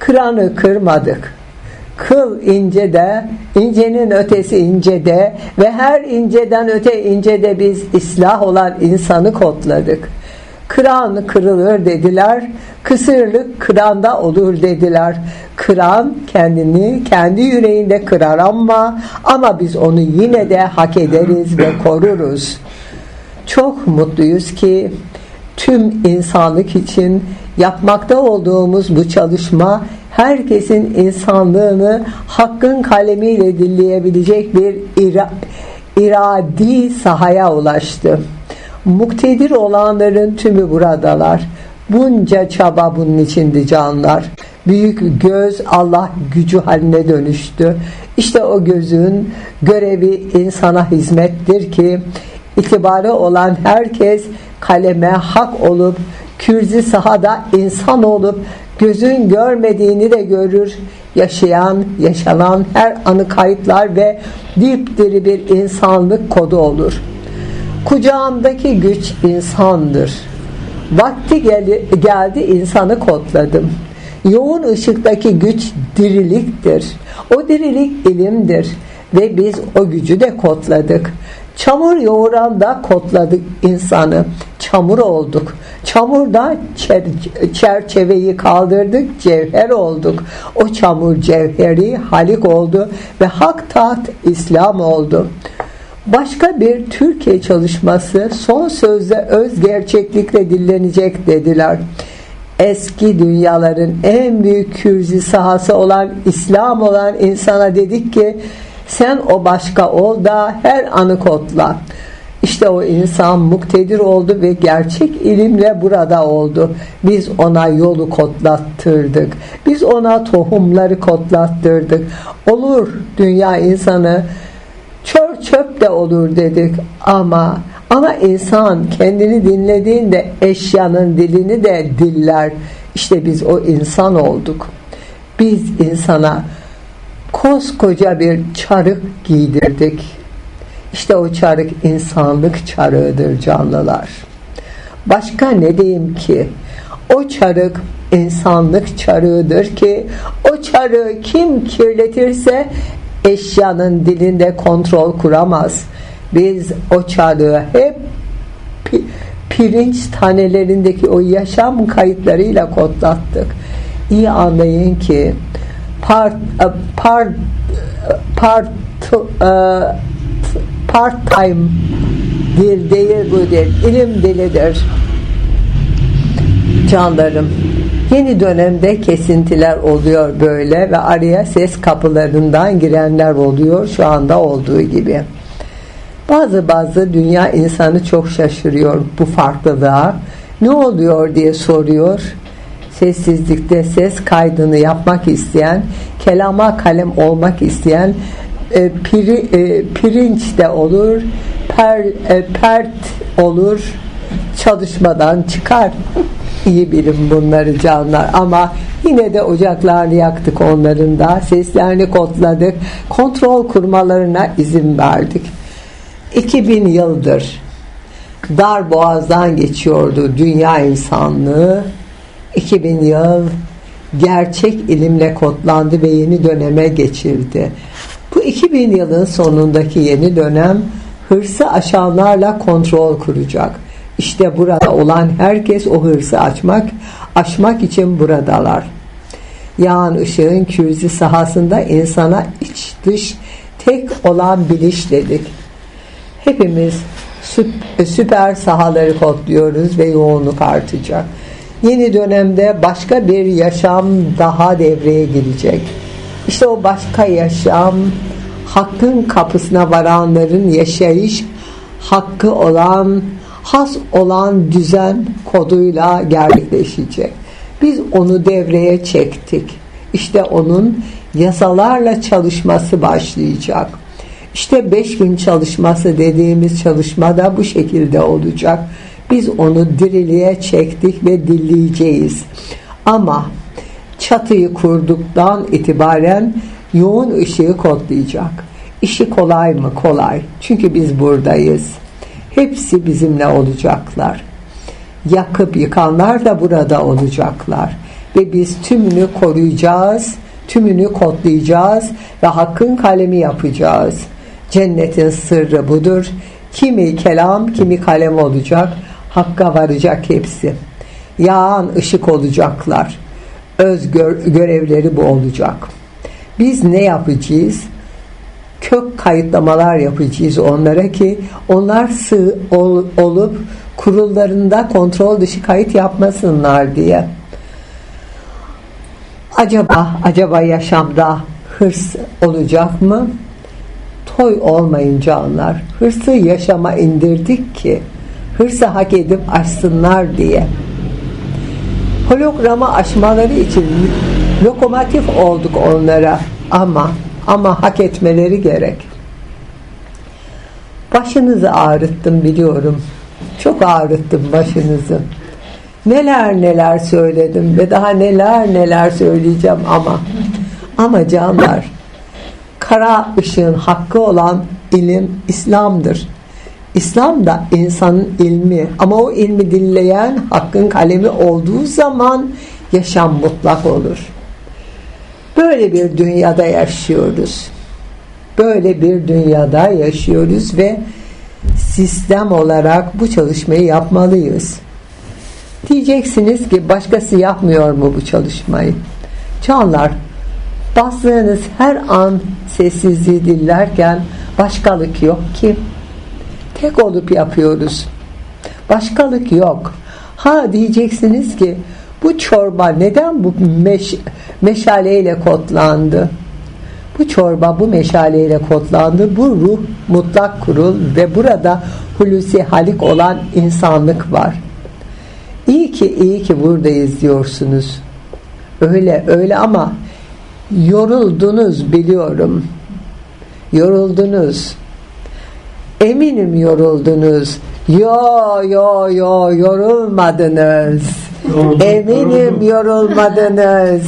Kıranı kırmadık. Kıl ince de, incenin ötesi ince de ve her inceden öte ince de biz islah olan insanı kodladık. Kıran kırılır dediler, kısırlık kıranda olur dediler. Kıran kendini kendi yüreğinde kırar ama ama biz onu yine de hak ederiz ve koruruz. Çok mutluyuz ki tüm insanlık için yapmakta olduğumuz bu çalışma herkesin insanlığını hakkın kalemiyle dinleyebilecek bir ira, iradi sahaya ulaştı. Muktedir olanların tümü buradalar. Bunca çaba bunun içindi canlar. Büyük göz Allah gücü haline dönüştü. İşte o gözün görevi insana hizmettir ki itibarı olan herkes kaleme hak olup kürzi sahada insan olup gözün görmediğini de görür. Yaşayan, yaşanan her anı kayıtlar ve dipdiri bir insanlık kodu olur. Kucağımdaki güç insandır. Vakti geldi, geldi insanı kodladım. Yoğun ışıktaki güç diriliktir. O dirilik ilimdir ve biz o gücü de kodladık. Çamur yoğuran da kodladık insanı. Çamur olduk. Çamurda çer çerçeveyi kaldırdık, cevher olduk. O çamur cevheri halik oldu ve hak taht İslam oldu. Başka bir Türkiye çalışması son sözde öz gerçeklikle dillenecek dediler. Eski dünyaların en büyük kürzi sahası olan İslam olan insana dedik ki sen o başka ol da her anı kodla. İşte o insan muktedir oldu ve gerçek ilimle burada oldu. Biz ona yolu kodlattırdık. Biz ona tohumları kodlattırdık. Olur dünya insanı çör çöp de olur dedik ama ama insan kendini dinlediğinde eşyanın dilini de diller. İşte biz o insan olduk. Biz insana koskoca bir çarık giydirdik. İşte o çarık insanlık çarığıdır canlılar. Başka ne diyeyim ki? O çarık insanlık çarığıdır ki o çarığı kim kirletirse eşyanın dilinde kontrol kuramaz. Biz o çarığı hep pirinç tanelerindeki o yaşam kayıtlarıyla kodlattık. İyi anlayın ki part part part part time dil değil bu dil ilim dilidir canlarım yeni dönemde kesintiler oluyor böyle ve araya ses kapılarından girenler oluyor şu anda olduğu gibi. Bazı bazı dünya insanı çok şaşırıyor bu farklılığa. Ne oluyor diye soruyor sessizlikte ses kaydını yapmak isteyen, kelama kalem olmak isteyen e, piri, e, pirinç de olur, per, e, pert olur, çalışmadan çıkar. İyi bilim bunları canlar. Ama yine de ocaklarını yaktık onların da. Seslerini kodladık. Kontrol kurmalarına izin verdik. 2000 yıldır dar boğazdan geçiyordu dünya insanlığı 2000 yıl gerçek ilimle kodlandı ve yeni döneme geçildi. Bu 2000 yılın sonundaki yeni dönem hırsı aşanlarla kontrol kuracak. İşte burada olan herkes o hırsı açmak, aşmak için buradalar. Yağan ışığın kürzi sahasında insana iç dış tek olan biliş dedik. Hepimiz süper sahaları kodluyoruz ve yoğunluk artacak. Yeni dönemde başka bir yaşam daha devreye girecek. İşte o başka yaşam hakkın kapısına varanların yaşayış hakkı olan has olan düzen koduyla gerçekleşecek. Biz onu devreye çektik. İşte onun yasalarla çalışması başlayacak. İşte beş gün çalışması dediğimiz çalışma da bu şekilde olacak. Biz onu diriliğe çektik ve dilleyeceğiz. Ama çatıyı kurduktan itibaren yoğun ışığı kodlayacak. İşi kolay mı? Kolay. Çünkü biz buradayız. Hepsi bizimle olacaklar. Yakıp yıkanlar da burada olacaklar. ve biz tümünü koruyacağız, tümünü kodlayacağız ve hakkın kalemi yapacağız. Cennetin sırrı budur. Kimi kelam, kimi kalem olacak. Hakka varacak hepsi. Yağan ışık olacaklar. Öz gör- görevleri bu olacak. Biz ne yapacağız? Kök kayıtlamalar yapacağız onlara ki onlar sığ ol- olup kurullarında kontrol dışı kayıt yapmasınlar diye. Acaba acaba yaşamda hırs olacak mı? Toy olmayın canlar. Hırsı yaşama indirdik ki hırsı hak edip aşsınlar diye. Hologramı aşmaları için lokomotif olduk onlara ama ama hak etmeleri gerek. Başınızı ağrıttım biliyorum. Çok ağrıttım başınızı. Neler neler söyledim ve daha neler neler söyleyeceğim ama ama canlar kara ışığın hakkı olan ilim İslam'dır. İslam da insanın ilmi ama o ilmi dinleyen hakkın kalemi olduğu zaman yaşam mutlak olur. Böyle bir dünyada yaşıyoruz. Böyle bir dünyada yaşıyoruz ve sistem olarak bu çalışmayı yapmalıyız. Diyeceksiniz ki başkası yapmıyor mu bu çalışmayı? Canlar bastığınız her an sessizliği dinlerken başkalık yok ki. Tek olup yapıyoruz. Başkalık yok. Ha diyeceksiniz ki bu çorba neden bu meş meşaleyle kodlandı? Bu çorba bu meşaleyle kodlandı. Bu ruh mutlak kurul ve burada hulusi halik olan insanlık var. İyi ki iyi ki buradayız diyorsunuz. Öyle öyle ama yoruldunuz biliyorum. Yoruldunuz. Eminim yoruldunuz. Yo yo yo yorulmadınız. Eminim yorulmadınız.